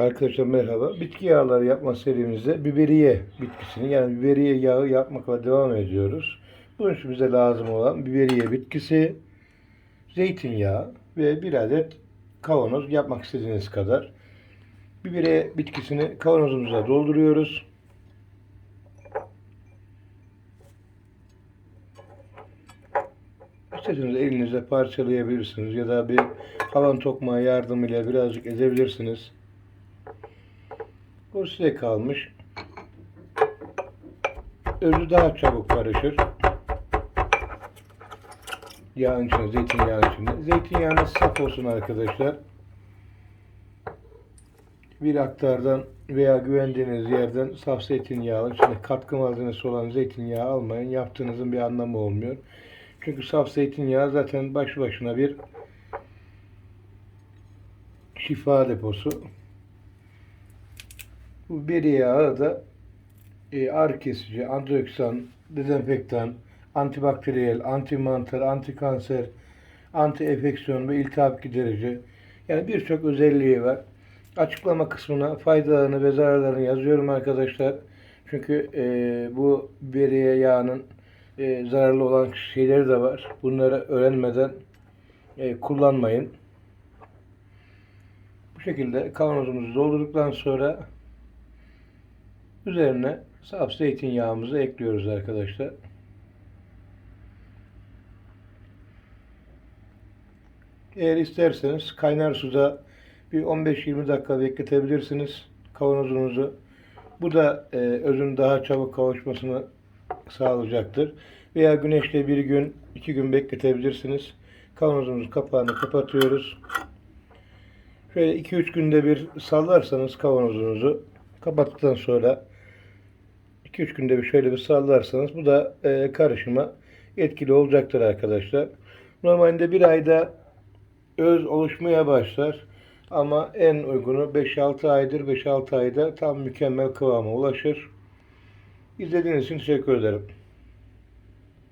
Arkadaşlar merhaba. Bitki yağları yapma serimizde biberiye bitkisini yani biberiye yağı yapmakla devam ediyoruz. Bunun için bize lazım olan biberiye bitkisi, zeytinyağı ve bir adet kavanoz yapmak istediğiniz kadar. Biberiye bitkisini kavanozumuza dolduruyoruz. İsterseniz elinizle parçalayabilirsiniz ya da bir havan tokmağı yardımıyla birazcık ezebilirsiniz. Bu size kalmış. Özü daha çabuk karışır. Yağın içine, zeytinyağının içinde. Zeytinyağınız saf olsun arkadaşlar. Bir aktardan veya güvendiğiniz yerden saf zeytinyağı, içinde katkı malzemesi olan zeytinyağı almayın. Yaptığınızın bir anlamı olmuyor. Çünkü saf zeytinyağı zaten başlı başına bir şifa deposu. Bu beri yağı da e, ağrı kesici, antioksidan, dezenfektan, antibakteriyel, antimantar, antikanser, anti enfeksiyon ve iltihap giderici. Yani birçok özelliği var. Açıklama kısmına faydalarını ve zararlarını yazıyorum arkadaşlar. Çünkü e, bu beriye yağının e, zararlı olan şeyleri de var. Bunları öğrenmeden e, kullanmayın. Bu şekilde kavanozumuzu doldurduktan sonra üzerine saf zeytinyağımızı ekliyoruz arkadaşlar. Eğer isterseniz kaynar suda bir 15-20 dakika bekletebilirsiniz kavanozunuzu. Bu da e, özün daha çabuk kavuşmasını sağlayacaktır. Veya güneşte bir gün, iki gün bekletebilirsiniz. Kavanozumuzun kapağını kapatıyoruz. Şöyle 2-3 günde bir sallarsanız kavanozunuzu kapattıktan sonra 2-3 günde bir şöyle bir sallarsanız bu da e, karışıma etkili olacaktır arkadaşlar. Normalde bir ayda öz oluşmaya başlar. Ama en uygunu 5-6 aydır. 5-6 ayda tam mükemmel kıvama ulaşır. İzlediğiniz için teşekkür ederim.